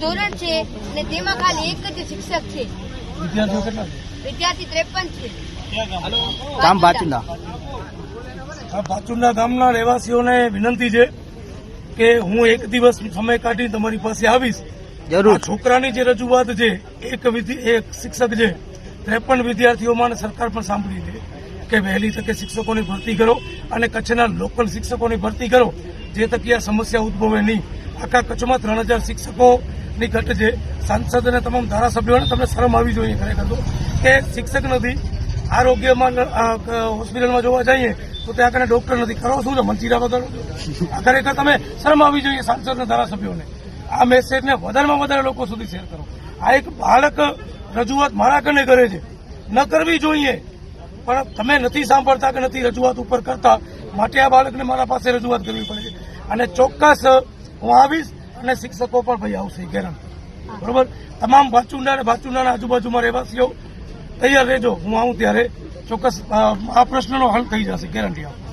ધોરણ છે ને તેમાં ખાલી એક જ શિક્ષક છે. વિદ્યાર્થીઓ કેટલા છે? વિદ્યાર્થી ત્રેપન છે. ગામ બાચુંદા ભાચુંડા ગામના રહેવાસીઓને વિનંતી છે કે હું એક દિવસ સમય કાઢી તમારી પાસે આવીશ. જરૂર. છોકરાની જે રજૂઆત છે એક વિધિ- એક શિક્ષક છે ત્રેપન વિદ્યાર્થીઓમાં સરકાર પણ સાંભળી છે. કે વહેલી તકે શિક્ષકોની ભરતી કરો અને કચ્છના લોકલ શિક્ષકોની ભરતી કરો, જે તકી આ સમસ્યા ઉદ્ભવે નહીં. આખા કચ્છમાં ત્રણ હજાર શિક્ષકોની ઘટ છે. સાંસદ અને તમામ ધારાસભ્યોને તમને શરમ આવી જોઈએ ખરેખર તો. કે શિક્ષક નથી, આરોગ્યમાં હોસ્પિટલમાં જોવા જઈએ, તો ત્યાં કને ડોક્ટર નથી. કરો શું છે? મંચીરા વગર? ખરેખર તમે શરમ આવી જોઈએ સાંસદ અને ધારાસભ્યોને. આ મેસેજને વધારેમાં વધારે લોકો સુધી શેર કરો. આ એક બાળક રજૂઆત મારા કને કરે છે. ન કરવી જોઈએ. પણ તમે નથી સાંભળતા કે નથી રજૂઆત ઉપર કરતા, માટે આ બાળકને મારા પાસે રજૂઆત કરવી પડે છે. અને ચોક્કસ હું આવીશ અને શિક્ષકો પણ ભાઈ આવશે ગેરંટી બરોબર? તમામ ભાચુંડા અને ભાચુંડાના આજુબાજુમાં રહેવાસીઓ તૈયાર રહેજો. હું આવું ત્યારે ચોક્કસ આ પ્રશ્નનો હલ થઈ જશે. ગેરંટી આપું